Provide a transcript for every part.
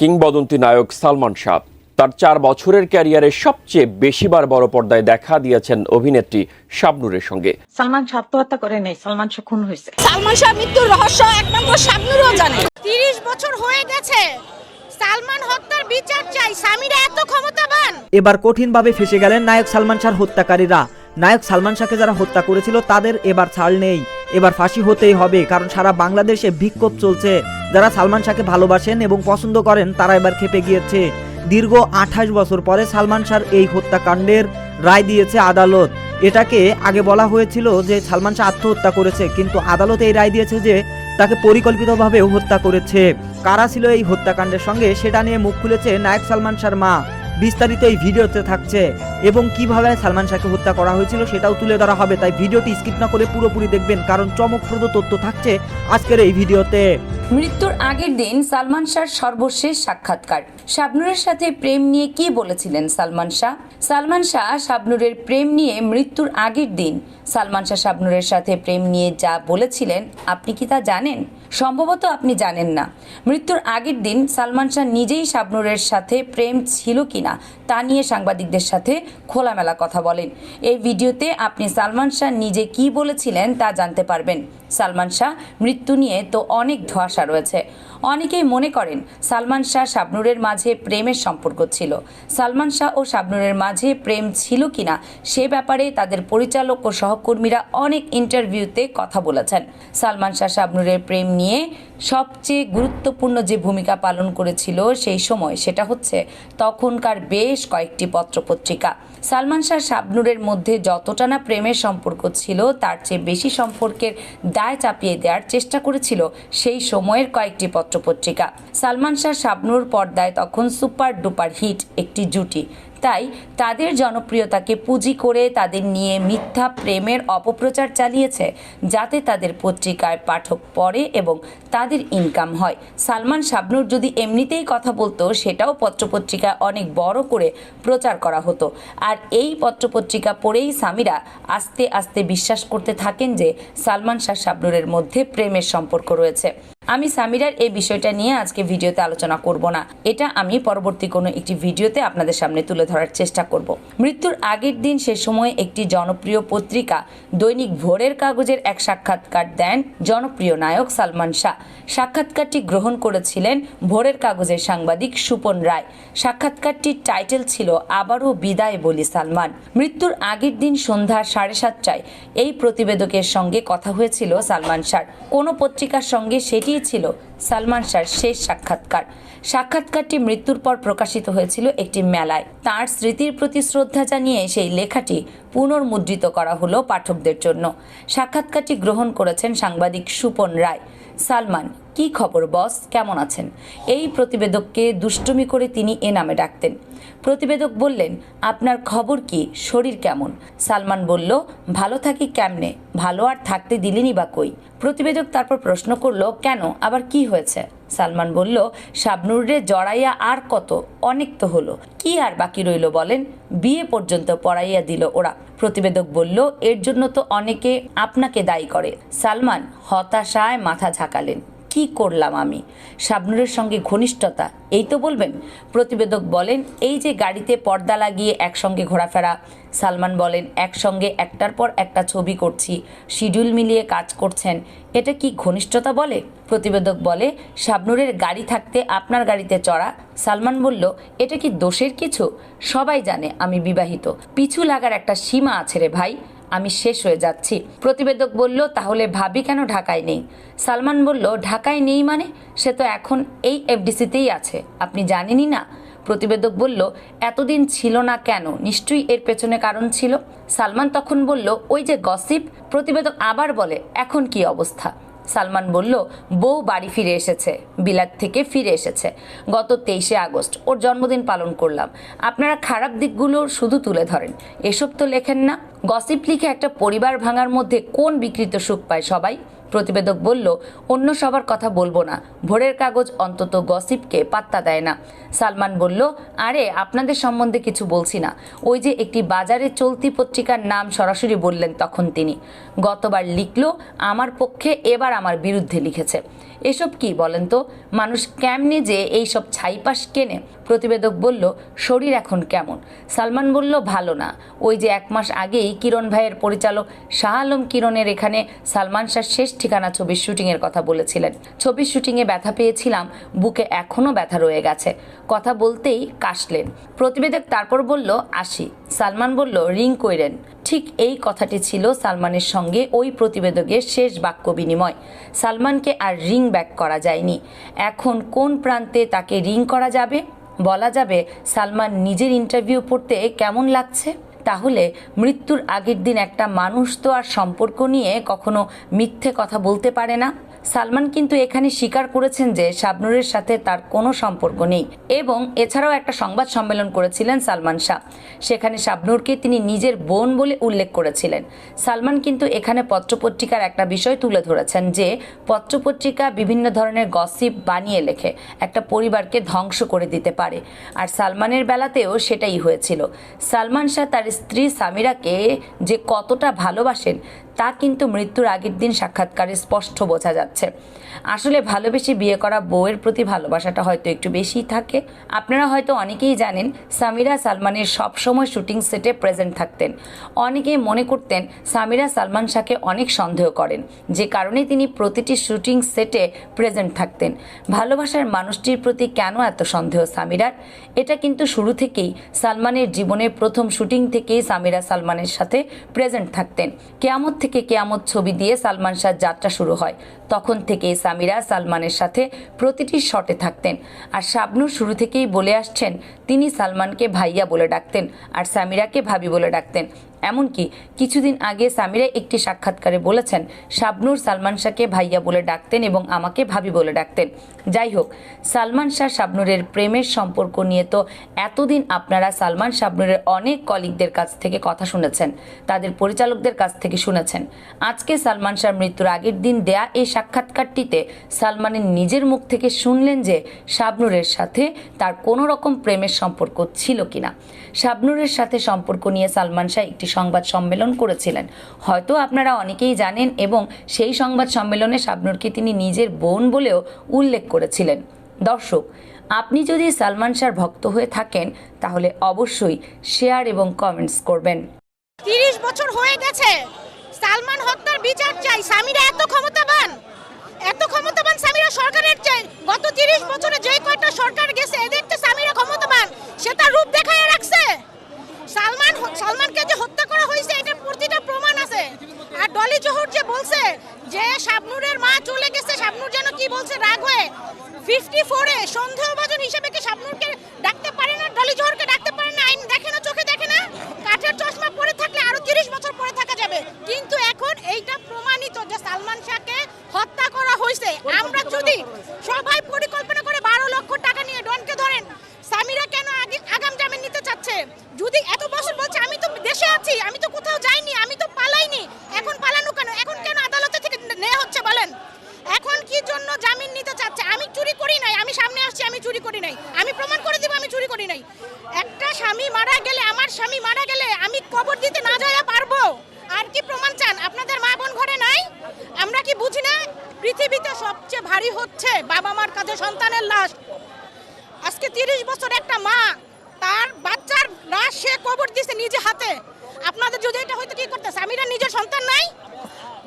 কিংবদন্তি নায়ক সালমান শাহ। তার চার বছরের ক্যারিয়ারে সবচেয়ে বেশিবার বড় পর্দায় দেখা দিয়েছেন অভিনেত্রী শাবনুরের সঙ্গে। সালমান শাহ আত্মহত্যা করে নেই সালমান শাহ খুন হয়েছে। সালমান শাহ মৃত্যুর রহস্য একমাত্র শাবনুরও জানে। তিরিশ বছর হয়ে গেছে সালমান হত্যার বিচার চাই স্বামীরা এত ক্ষমতাবান। এবার কঠিনভাবে ফেসে গেলেন নায়ক সালমান শাহর হত্যাকারীরা। নায়ক সালমান শাহকে যারা হত্যা করেছিল তাদের এবার ছাড় নেই। এবার ফাঁসি হতেই হবে, কারণ সারা বাংলাদেশে বিক্ষোভ চলছে। যারা সালমান শাহকে ভালোবাসেন এবং পছন্দ করেন, তারা এবার খেপে গিয়েছে। দীর্ঘ আঠাশ বছর পরে সালমান শাহর এই হত্যাকাণ্ডের রায় দিয়েছে আদালত। এটাকে আগে বলা হয়েছিল যে সালমান শাহ আত্মহত্যা করেছে, কিন্তু আদালত এই রায় দিয়েছে যে তাকে পরিকল্পিতভাবে হত্যা করেছে। কারা ছিল এই হত্যাকাণ্ডের সঙ্গে, সেটা নিয়ে মুখ খুলেছে নায়ক সালমান শাহর মা। বিস্তারিত এই ভিডিওতে থাকছে এবং কীভাবে সালমান শাহকে হত্যা করা হয়েছিল সেটাও তুলে ধরা হবে, তাই ভিডিওটি স্কিপ না করে পুরোপুরি দেখবেন, কারণ চমকপ্রদ তথ্য থাকছে আজকের এই ভিডিওতে। মৃত্যুর আগের দিন সালমান শাহর সর্বশেষ সাক্ষাৎকার। শাবনুরের সাথে প্রেম নিয়ে কি বলেছিলেন সালমান শাহ? সালমান শাহ শাবনুরের প্রেম নিয়ে মৃত্যুর আগের দিন সালমান শাহ শাবনুরের সাথে প্রেম নিয়ে যা বলেছিলেন, আপনি কি তা জানেন? সম্ভবত আপনি জানেন না। মৃত্যুর আগের দিন সালমান শাহ নিজেই শাবনুরের সাথে প্রেম ছিল কিনা তা নিয়ে সাংবাদিকদের সাথে খোলামেলা কথা বলেন। এই ভিডিওতে আপনি সালমান শাহ নিজে কি বলেছিলেন তা জানতে পারবেন। সালমান শাহ মৃত্যু নিয়ে তো অনেক ধোঁয়াশা রয়েছে। অনেকেই মনে করেন, সালমান শাহ শাবনুরের মাঝে প্রেমের সম্পর্ক ছিল। সালমান শাহ ও শাবনুরের মাঝে প্রেম ছিল কিনা সে ব্যাপারে তাদের পরিচালক ও সহকর্মীরা অনেক ইন্টারভিউতে কথা বলেছেন। সালমান শাহ শাবনুরের প্রেম নিয়ে সবচেয়ে গুরুত্বপূর্ণ যে ভূমিকা পালন করেছিল সেই সময় সেটা হচ্ছে তখনকার বেশ কয়েকটি পত্রপত্রিকা। সালমান শাহ শাবনুরের মধ্যে যতটা না প্রেমের সম্পর্ক ছিল, তার চেয়ে বেশি সম্পর্কের দায় চাপিয়ে দেওয়ার চেষ্টা করেছিল সেই সময়ের কয়েকটি পত্রপত্রিকা। সালমান শাহ শাবনুর পর্দায় তখন সুপার ডুপার হিট একটি জুটি। তাই তাদের জনপ্রিয়তাকে পুঁজি করে তাদের নিয়ে মিথ্যা প্রেমের অপপ্রচার চালিয়েছে, যাতে তাদের পত্রিকায় পাঠক পড়ে এবং তাদের ইনকাম হয়। সালমান শাবনুর যদি এমনিতেই কথা বলতো, সেটাও পত্রপত্রিকায় অনেক বড় করে প্রচার করা হতো। আর এই পত্রপত্রিকা পড়েই স্বামীরা আস্তে আস্তে বিশ্বাস করতে থাকেন যে সালমান শাহ শাবনুরের মধ্যে প্রেমের সম্পর্ক রয়েছে। আমি সামিরার এই বিষয়টা নিয়ে আজকে ভিডিওতে আলোচনা করব না। এটা আমি পরবর্তী কোনো একটি ভিডিওতে আপনাদের সামনে তুলে ধরার চেষ্টা করব। মৃত্যুর আগের দিন সে সময় একটি জনপ্রিয় পত্রিকা দৈনিক ভোরের কাগজের এক সাক্ষাৎকার দেন জনপ্রিয় নায়ক সালমান শাহ। সাক্ষাৎকারটি গ্রহণ করেছিলেন ভোরের কাগজের সাংবাদিক সুপন রায়। সাক্ষাৎকারটির টাইটেল ছিল, আবারও বিদায় বলি সালমান। মৃত্যুর আগের দিন সন্ধ্যা সাড়ে সাতটায় এই প্রতিবেদকের সঙ্গে কথা হয়েছিল সালমান শাহ। কোনো পত্রিকার সঙ্গে সেটিই ছিল সালমান শাহর শেষ সাক্ষাৎকার। সাক্ষাৎকারটি মৃত্যুর পর প্রকাশিত হয়েছিল একটি মেলায়। তার স্মৃতির প্রতি শ্রদ্ধা জানিয়ে সেই লেখাটি পুনর্মুদ্রিত করা হলো পাঠকদের জন্য। সাক্ষাৎকারটি গ্রহণ করেছেন সাংবাদিক সুপন রায়। সালমান কি খবর, বস? কেমন আছেন? এই প্রতিবেদককে দুষ্টুমি করে তিনি এ নামে ডাকতেন। প্রতিবেদক বললেন, আপনার খবর কি? শরীর কেমন? সালমান বলল, ভালো থাকি কেমনে? ভালো আর থাকতে দিলিনি বা কই? প্রতিবেদক তারপর প্রশ্ন করল, কেন? আবার কি হয়েছে? সালমান বলল শাবনুরে জড়াইয়া আর কত? অনেক তো হলো। কি আর বাকি রইল বলেন? বিয়ে পর্যন্ত পড়াইয়া দিল ওরা। প্রতিবেদক বলল, এর জন্য তো অনেকে আপনাকে দায়ী করে। সালমান হতাশায় মাথা ঝাঁকালেন। কি করলাম আমি? শাবনুরের সঙ্গে ঘনিষ্ঠতা, এই তো বলবেন? প্রতিবেদক বলেন, এই যে গাড়িতে পর্দা লাগিয়ে একসঙ্গে ঘোরাফেরা, সালমান বলেন, একসঙ্গে একটার পর একটা ছবি করছি, শিডিউল মিলিয়ে কাজ করছেন, এটা কি ঘনিষ্ঠতা বলে? প্রতিবেদক বলে, শাবনুরের গাড়ি থাকতে আপনার গাড়িতে চড়া? সালমান বলল, এটা কি দোষের কিছু? সবাই জানে আমি বিবাহিত। পিছু লাগার একটা সীমা আছে রে ভাই। আমি শেষ হয়ে যাচ্ছি। প্রতিবেদক বলল, তাহলে ভাবি কেন ঢাকায় নেই? সালমান বলল, ঢাকায় নেই মানে? সে তো এখন এই এফডিসিতেই আছে। আপনি জানেনই না? প্রতিবেদক বলল, এতদিন ছিল না কেন? নিশ্চয়ই এর পেছনে কারণ ছিল? সালমান তখন বলল, ওই যে গসিপ। প্রতিবেদক আবার বলে, এখন কি অবস্থা? সালমান বলল, বউ বাড়ি ফিরে এসেছে, বিলাত থেকে ফিরে এসেছে। গত তেইশে আগস্ট ওর জন্মদিন পালন করলাম। আপনারা খারাপ দিকগুলো শুধু তুলে ধরেন। এসব তো লেখেন না। গসিপ লিখে একটা পরিবার ভাঙার মধ্যে কোন বিকৃত সুখ পায় সবাই? প্রতিবেদক বলল, অন্য সবার কথা বলব না। ভোরের কাগজ অন্তত গসিপকে পাত্তা দেয় না। সালমান বলল, আরে, আপনাদের সম্বন্ধে কিছু বলছি না। ওই যে একটি বাজারে চলতি পত্রিকার নাম সরাসরি বললেন তখন তিনি। গতবার লিখল, আমার পক্ষে এবার আমার বিরুদ্ধে লিখেছে। এসব কি বলেন তো? মানুষ কেমনে যে এই সব ছাইপাশ কেনে? প্রতিবেদক বলল, শরীর এখন কেমন? সালমান বলল, ভালো না। ওই যে এক মাস আগেই কিরণ ভাইয়ের পরিচালক শাহ আলম কিরণের এখানে সালমান শাহ শেষ ঠিকানা ছবির শুটিংয়ের কথা বলেছিলেন। ছবির শুটিংয়ে ব্যথা পেয়েছিলাম, বুকে এখনও ব্যথা রয়ে গেছে। কথা বলতেই কাশলেন। প্রতিবেদক তারপর বলল, আসি। সালমান বলল, রিং কইরেন। ঠিক এই কথাটি ছিল সালমানের সঙ্গে ওই প্রতিবেদকের শেষ বাক্য বিনিময়। সালমানকে আর রিং ব্যাক করা যায়নি। এখন কোন প্রান্তে তাকে রিং করা যাবে? বলা যাবে, সালমান নিজের ইন্টারভিউ পড়তে কেমন লাগছে? তাহলে মৃত্যুর আগের দিন একটা মানুষ তো আর সম্পর্ক নিয়ে কখনো মিথ্যে কথা বলতে পারে না। সালমান কিন্তু এখানে স্বীকার করেছেন যে শাবনুরের সাথে তার কোনো সম্পর্ক নেই এবং এছাড়াও একটা সংবাদ সম্মেলন করেছিলেন সালমান শাহ। সেখানে শাবনুরকে তিনি নিজের বোন বলে উল্লেখ করেছিলেন। সালমান কিন্তু এখানে পত্রপত্রিকার একটা বিষয় তুলে ধরেছেন যে পত্রপত্রিকা বিভিন্ন ধরনের গসিপ বানিয়ে লেখে, একটা পরিবারকে ধ্বংস করে দিতে পারে। আর সালমানের বেলাতেও সেটাই হয়েছিল। সালমান শাহ তার স্ত্রী সামিরাকে যে কতটা ভালোবাসেন, তা কিন্তু মৃত্যুর আগের দিন সাক্ষাৎকারে স্পষ্ট বোঝা যাচ্ছে। আসলে ভালোবেসে বিয়ে করা বউয়ের প্রতি ভালোবাসাটা হয়তো একটু বেশিই থাকে। আপনারা হয়তো অনেকেই জানেন, সামিরা সালমানের সবসময় শুটিং সেটে প্রেজেন্ট থাকতেন। অনেকেই মনে করতেন, সামিরা সালমান শাহকে অনেক সন্দেহ করেন, যে কারণে তিনি প্রতিটি শুটিং সেটে প্রেজেন্ট থাকতেন। ভালোবাসার মানুষটির প্রতি কেন এত সন্দেহ সামিরার? এটা কিন্তু শুরু থেকেই সালমানের জীবনের প্রথম শুটিং থেকেই সামিরা সালমানের সাথে প্রেজেন্ট থাকতেন। কেয়ামত থেকে কেয়ামত ছবি দিয়ে সালমান শাহ যাত্রা শুরু হয়। তখন থেকেই সামিরা সালমানের সাথে প্রতিটি শটে থাকতেন। আর শাবনুর শুরু থেকেই বলে আসছেন, তিনি সালমানকে ভাইয়া বলে ডাকতেন আর সামিরাকে ভাবি বলে ডাকতেন। এমনকি কিছুদিন আগে সামিরা একটি সাক্ষাৎকারে বলেছেন, শাবনূর সালমান শাহকে ভাইয়া বলে ডাকতেন এবং আমাকে ভাবি বলে ডাকতেন। যাই হোক, সালমান শাহ শাবনুরের প্রেমের সম্পর্ক নিয়ে তো এতদিন আপনারা সালমান শাবনুরের অনেক কলিগদের কাছ থেকে কথা শুনেছেন, তাদের পরিচালকদের কাছ থেকে শুনেছেন। আজকে সালমান শাহর মৃত্যুর আগের দিন দেয়া এই সাক্ষাৎকারটিতে সালমানের নিজের মুখ থেকে শুনলেন যে শাবনুরের সাথে তার কোনো রকম প্রেমের সম্পর্ক ছিল কিনা। শাবনুরের সাথে সম্পর্ক নিয়ে সালমান শাহ একটি সংবাদ সম্মেলন করেছিলেন। হয়তো আপনারা অনেকেই জানেন এবং সেই সংবাদ সম্মেলনে শাবনুরকে তিনি নিজের বোন বলেও উল্লেখ করেছিলেন। দর্শক, আপনি যদি সালমান শাহর ভক্ত হয়ে থাকেন, তাহলে অবশ্যই শেয়ার এবং কমেন্টস করবেন। তিরিশ বছর হয়ে গেছে। সালমান হত্যার বিচার চাই। স্বামীরা এত ক্ষমতাবান। এত ক্ষমতাবান স্বামীরা সরকারের চাই। গত তিরিশ বছরে যে কয়টা সরকার গেছে, এদের তো স্বামীরা ক্ষমতাবান। সে তার রূপ দেখায় রাখছে। সালমান সালমানকে যে হত্যা করা হয়েছে এটার প্রতিটা প্রমাণ আছে। আর ডলি জোহর যে বলছে যে শাবনুরের মা চলে গেছে শাবনুর যেন কি বলছে রাগ হয়ে। ফিফটি ফোরে সন্দেহভাজন হিসেবে কি শাবনুরকে ডাকতে পারে না? ডলি জোহরকে ডাকতে পারে না? আইন দেখে না চোখে দেখে না? কাঠের চশমা পরে থাকলে আরও তিরিশ বছর পরে থাকা যাবে। কিন্তু এখন এইটা প্রমাণিত যে সালমান শাহকে হত্যা করা হয়েছে। আমরা যদি সবাই পরিকল্পনা করে বারো লক্ষ টাকা নিয়ে ডনকে ধরেন সামিরা কেন আগে আগাম জামিন নিতে চাচ্ছে যদি এত বছর বলছে আমি তো দেশে আছি আমি তো কোথাও যাইনি আমি তো পালাইনি এখন পালানো কেন এখন কেন আদালতে থেকে নেওয়া হচ্ছে বলেন এখন কি জন্য জামিন নিতে চাচ্ছে। আমি চুরি করি নাই, আমি সামনে আসছি, আমি চুরি করি নাই। আমি প্রমাণ করে দিব, আমি চুরি করি নাই। একটা স্বামী মারা গেলে, আমার স্বামী মারা গেলে আমি কবর দিতে না যাওয়া পারব। আর কি প্রমাণ চান? আপনাদের মা বোন ঘরে নাই? আমরা কি বুঝি না? পৃথিবীতে সবচেয়ে ভারী হচ্ছে বাবা মার কাছে সন্তানের লাশ। আজকে তিরিশ বছর একটা মা, তার বাচ্চার লাশ সে কবর দিছে নিজে হাতে। আপনাদের যদি এটা হয়তো কি করতে? স্বামীরা নিজের সন্তান নাই?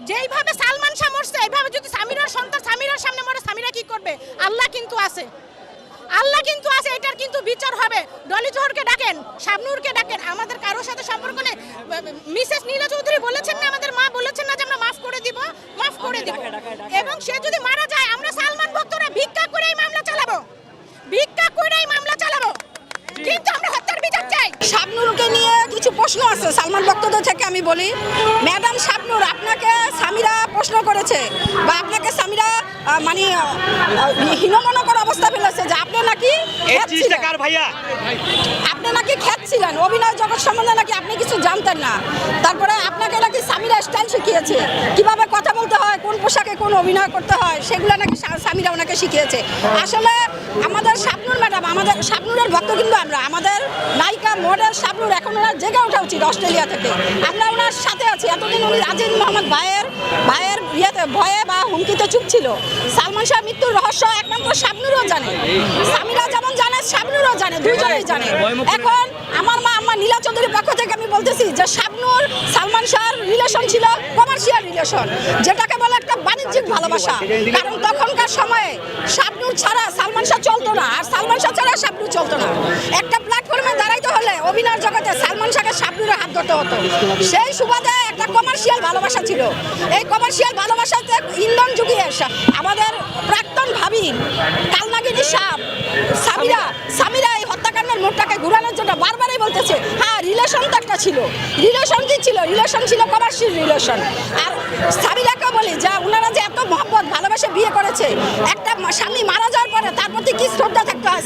যেইভাবে সালমান শাহ মরছে এইভাবে যদি সামিরার সন্তান সামিরার সামনে মরে সামিরা কি করবে? আল্লাহ কিন্তু আছে। আল্লাহ কিন্তু আছে এটার কিন্তু বিচার হবে। ডলি জোহরকে ডাকেন শাবনুরকে ডাকেন আমাদের কারোর সাথে সম্পর্ক নেই। মিসেস নীলা চৌধুরী বলেছেন না আমাদের মা বলেছেন না যে আমরা মাফ করে দিব মাফ করে দিব। এবং সে যদি মারা যায় আমরা সালমান ভক্তরা ভিক্ষা করে এই মামলা চালাবো। ভিক্ষা করে এই মামলা চালাবো। কিন্তু আমরা হত্যার বিচার চাই। শাবনুরকে নিয়ে প্রশ্ন আছে সালমান ভক্তদের থেকে আমি বলি ম্যাডাম শাবনুর আপনাকে স্বামীরা প্রশ্ন করেছে বা আপনাকে স্বামীরা মানে হীনমনকর অবস্থা ফেলেছে যে আপনি নাকি আপনি নাকি খ্যাত ছিলেন অভিনয় জগৎ সম্বন্ধে নাকি আপনি কিছু জানতেন না। তারপরে আপনাকে নাকি স্বামীরা স্টাইল শিখিয়েছে। কীভাবে কথা বলতে হয় কোন পোশাকে কোন অভিনয় করতে হয় সেগুলো নাকি স্বামীরা ওনাকে শিখিয়েছে। আসলে আমাদের শাবনুর ম্যাডাম আমাদের শাবনুরের ভক্ত কিন্তু আমরা। আমাদের মডেল শাবনুর এখন ওনার জেগে ওঠা উচিত অস্ট্রেলিয়া থেকে। আমরা ওনার সাথে আছি। এতদিন উনি রাজিন মোহাম্মদ ভাইয়ের ভাইয়ের ইয়েতে ভয়ে বা হুমকিতে চুপ ছিল। সালমান শাহ মৃত্যুর রহস্য একমাত্র শাবনুরও জানে। স্বামীরা যেমন জানে শাবনুরও জানে, দুজনেই জানে। এখন আমার মা, আমার নীলা চৌধুরীর পক্ষ থেকে আমি বলতেছি যে শাবনুর সালমান শাহর রিলেশন ছিল কমার্শিয়াল রিলেশন যেটাকে বলে একটা বাণিজ্যিক ভালোবাসা। কারণ তখনকার সময়ে শাবনুর ছাড়া সালমান শাহ চলতো না। আর সালমান শাহ ছাড়া শাবনুর চলতো না। একটা অভিনয়ের জগতে সালমান শাহের শাবনুরের হাত ধরতে হতো। সেই সুবাদে একটা কমার্শিয়াল ভালোবাসা ছিল। এই কমার্শিয়াল ভালোবাসাতে ইন্ধন যুগিয়ে আমাদের প্রাক্তন ভাবি কালনাগিনী সাপ সামিরা সামিরা এই হত্যাকাণ্ডের মোড়টাকে ঘুরানোর জন্য বারবারই বলতেছে হ্যাঁ রিলেশন তো একটা ছিল। রিলেশন কি ছিল? রিলেশন ছিল কমার্শিয়াল রিলেশন আর সামিরাকে বলি, যা ওনারা যে এত মহব্বত, ভালোবাসে বিয়ে করেছে, একটা স্বামী মারা যাওয়ার পরে তার প্রতি কি শ্রদ্ধা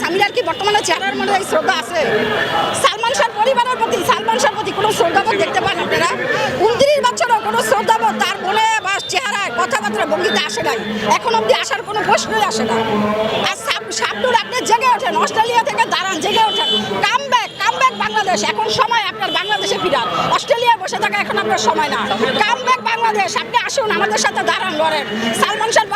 হয় সামিরার কি বর্তমানে চেহারার মধ্যে এই শ্রদ্ধা আছে? সালমান শাহর পরিবারের প্রতি, সালমান শাহর প্রতি কোনো শ্রদ্ধাবোধ দেখতে পান আপনারা? উনত্রিশ বছরও কোনো শ্রদ্ধাবোধ তার মনে বা চেহারায় কথাবার্তা ভঙ্গিতে আসে নাই। এখন অব্দি আসার কোনো প্রশ্নই আসে না। আর শাবনুর আপনি জেগে ওঠেন, অস্ট্রেলিয়া থেকে দাঁড়ান, জেগে ওঠেন। Come back come back Bangladesh. এখন সময় আপনার বাংলাদেশে ফিরার। অস্ট্রেলিয়া বসে থাকা এখন আপনার সময় না। Come back Bangladesh. আপনি আসুন, আমাদের সাথে দাঁড়ান, লড়েন। সালমান শাহর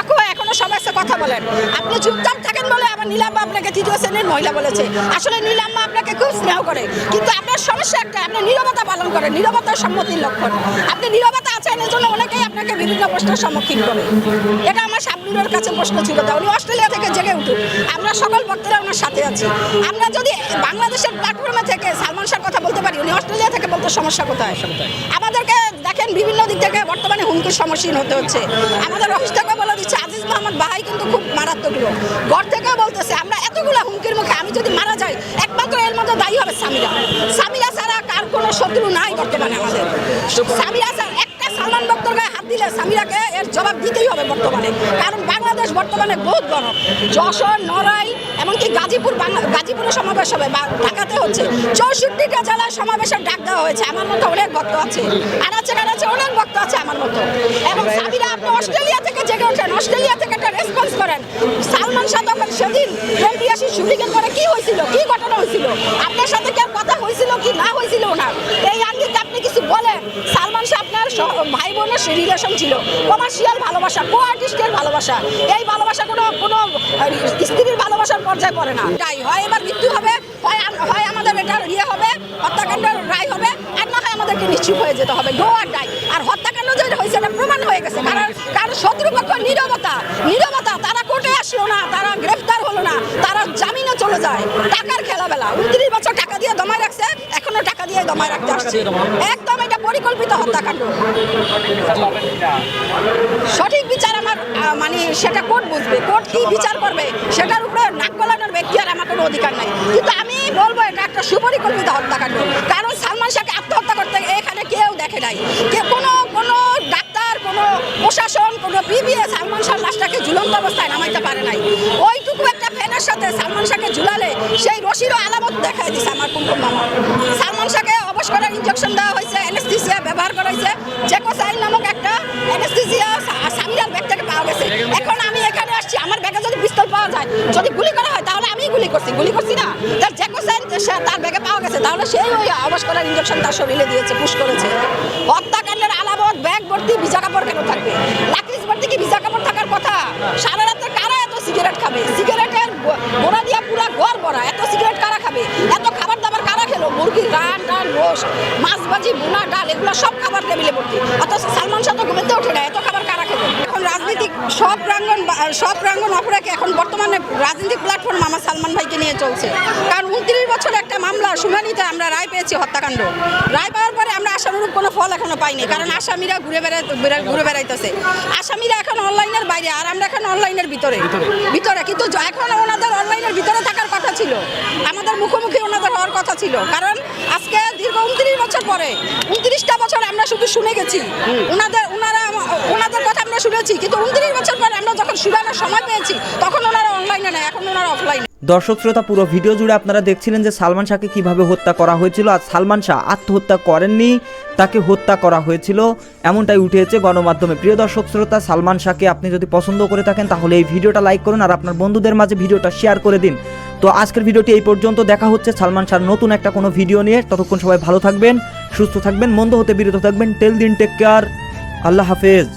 বলেন। আপনি চুপচাপ থাকেন বলে আবার নীলাম্মা আপনাকে তৃতীয় শ্রেণির মহিলা বলেছে। আসলে নীলাম্মা আপনাকে খুব স্নেহ করে। কিন্তু আপনার সমস্যা একটা, আপনি নীরবতা পালন করেন, নীরবতার সম্মতির লক্ষণ। আপনি নীরবতা আছেন, এর জন্য অনেকেই আপনাকে বিভিন্ন প্রশ্নের সম্মুখীন করে। এটা আমার শাবনুরের কাছে প্রশ্ন ছিল তা উনি অস্ট্রেলিয়া থেকে জেগে উঠুন। আমরা সকল ভক্তরা ওনার সাথে আছি। আমরা যদি বাংলাদেশের প্ল্যাটফর্মে থেকে সালমান শাহর কথা বলতে পারি, উনি অস্ট্রেলিয়া থেকে বলতে সমস্যা কোথায়? আমাদেরকে দেখেন বিভিন্ন দিক থেকে বর্তমানে হুমকির সম্মুখীন হতে হচ্ছে। আমাদের অফিস থেকে বলে দিচ্ছে আজিজ মোহাম্মদ বাহাই কিন্তু খুব মারাত্মক লোক। ঘর থেকেও বলতেছে আমরা এতগুলো হুমকির মুখে আমি যদি মারা যাই একমাত্র এর মধ্যে দায়ী হবে সামিরা। সামিরা ছাড়া কার কোনো শত্রু নাই বর্তমানে আমাদের। সামিরা ছাড়া একটা সালমান ভক্তর গায়ে হাত দিলে সামিরাকে এর জবাব দিতেই হবে বর্তমানে। কারণ বাংলাদেশ বর্তমানে বহুত গরম যশোর নড়াই এমনকি গাজীপুর বাংলা গাজীপুরে সমাবেশ হবে বা ঢাকাতে হচ্ছে। চৌষট্টিটা জেলায় সমাবেশের ডাক দেওয়া হয়েছে। আমার মতো অনেক ভক্ত আছে। আর আছে আর আছে অনেক ভক্ত আছে আমার মতো। এবং সামিরা আপনি অস্ট্রেলিয়া থেকে জেগে ওঠেন, অস্ট্রেলিয়া থেকে একটা রেসপন্স করেন। সালমান শাহ তখন সেদিন এমপিএসি শুটিংয়ের পরে কি হয়েছিল? কি ঘটনা হয়েছিল? আপনার সাথে কি কথা হয়েছিল কি না হয়েছিল ওনার এই আঙ্গিকে আপনি কিছু বলেন। সালমান শাহ আপনার ভাই বোনের রিলেশন ছিল। কমার্শিয়াল ভালোবাসা কো আর্টিস্টের ভালোবাসা। এই ভালোবাসা কোনো কোনো স্ত্রীর ভালোবাসার পর্যায়ে পড়ে না। তাই হয় এবার মৃত্যু হবে, হয় হয় আমাদের এটা ইয়ে হবে, হত্যাকাণ্ডের রায় হবে, আর না হয় আমাদেরকে নিশ্চিত হয়ে যেতে হবে। ডো আর ডাই আর হত্যাকাণ্ড যে হয়েছে এটা প্রমাণ হয়ে গেছে। কারণ কারণ শত্রুপক্ষ নীরবতা। নীরবতা তারা কোর্টে আসলো না তারা গ্রেফতার হলো না তারা জামিনে চলে যায়। টাকার খেলাবেলা। উনত্রিশ বছর টাকা দিয়ে দমায় রাখছে এখনও টাকা দিয়ে দমায় রাখতে আসছে। একদম এটা পরিকল্পিত হত্যাকাণ্ড। সঠিক বিচার আমার মানে সেটা কোর্ট বুঝবে। কোর্ট কি বিচার করবে সেটার উপরে নাক গলানোর ব্যক্তি আর আমার কোনো অধিকার নাই। কিন্তু আমি বলব এটা একটা সুপরিকল্পিত হত্যাকাণ্ড। কারণ সালমান শাহকে আত্মহত্যা করতে এখানে কেউ দেখে নাই। কে কোনো কোনো প্রশাসন, কোনো পিবিএ সালমান শাহ লাশটাকে ঝুলন্ত অবস্থায় নামাইতে পারে নাই। ওইটুকু একটা ফ্যানের সাথে সালমান শাহকে ঝুলালে সেই রশিরও আলামত দেখাই দিছে আমার কুমকুম মামা। সালমান শাহকে অবশ করার ইঞ্জেকশন দেওয়া হয়েছে অ্যানেস্থিসিয়া ব্যবহার করা হয়েছে। জেকোসাইল নামক একটা অ্যানেস্থিসিয়া সামিরার ব্যাগ থেকে পাওয়া গেছে। এখন আমি এখানে আসছি, আমার ব্যাগে যদি পিস্তল পাওয়া যায়, যদি গুলি করা হয়, তাহলে আমি গুলি করছি। গুলি করছি না। তার জেকোসাইল তার ব্যাগে পাওয়া গেছে, তাহলে সেই ওই অবশ করার ইঞ্জেকশন তার শরীরে দিয়েছে, পুশ করেছে। আলামত ব্যাগ ভিজা কাপড় কেন থাকবে? লাকিজ ভর্তি কি ভিজা কাপড় থাকার কথা? সারা রাতে কারা এত সিগারেট খাবে? সিগারেটের গোড়া দিয়া পুরা ঘর ভরা। এত সিগারেট কারা খাবে? এত খাবার দাবার কারা খেলো? মুরগির রান, টান রোস্ট মাছ ভাজি বোনা ডাল, এগুলো সব খাবার টেবিলে ভর্তি। অথচ সালমান শাহ তো ঘুমেতে ওঠে না। এত খাবার কারা খেলো? এখন রাজনীতিক সব প্রাঙ্গন সব প্রাঙ্গন অপরাকে এখন বর্তমানে রাজনৈতিক প্ল্যাটফর্ম আমার সালমান ভাইকে নিয়ে চলছে কারণ উনত্রিশ বছর একটা মামলা শুনানিতে আমরা রায় পেয়েছি হত্যাকাণ্ড। রায় পাওয়ার পরে আমরা আশানুরূপ কোনো ফল এখনও পাইনি কারণ আসামিরা ঘুরে বেড়া- ঘুরে বেড়াইতেছে। আসামিরা এখন অনলাইনের বাইরে আর আমরা এখন অনলাইনের ভিতরে। ভিতরে। কিন্তু এখন ওনাদের অনলাইনের ভিতরে থাকার কথা ছিল। আমাদের মুখোমুখি ওনাদের হওয়ার কথা ছিল। কারণ আজকে দীর্ঘ উনত্রিশ বছর পরে উনত্রিশটা বছর আমরা শুধু শুনে গেছি। ওনাদের ওনারা ওনাদের কথা আমরা শুনেছি কিন্তু উনত্রিশ বছর পরে আমরা যখন শুনানোর সময় পেয়েছি তখন ওনারা অনলাইনে নেয় এখন ওনারা অফলাইনে দর্শক শ্রোতা, পুরো ভিডিও জুড়ে আপনারা দেখছিলেন যে সালমান শাহকে কীভাবে হত্যা করা হয়েছিল। আর সালমান শাহ আত্মহত্যা করেননি, তাকে হত্যা করা হয়েছিল। এমনটাই উঠেছে গণমাধ্যমে। প্রিয় দর্শক শ্রোতা, সালমান শাহকে আপনি যদি পছন্দ করে থাকেন, তাহলে এই ভিডিওটা লাইক করুন আর আপনার বন্ধুদের মাঝে ভিডিওটা শেয়ার করে দিন। তো আজকের ভিডিওটি এই পর্যন্ত। দেখা হচ্ছে সালমান শাহর নতুন একটা কোনো ভিডিও নিয়ে। ততক্ষণ সবাই ভালো থাকবেন, সুস্থ থাকবেন, মন্দ হতে বিরত থাকবেন। টেল দিন, টেক কেয়ার। আল্লাহ হাফেজ।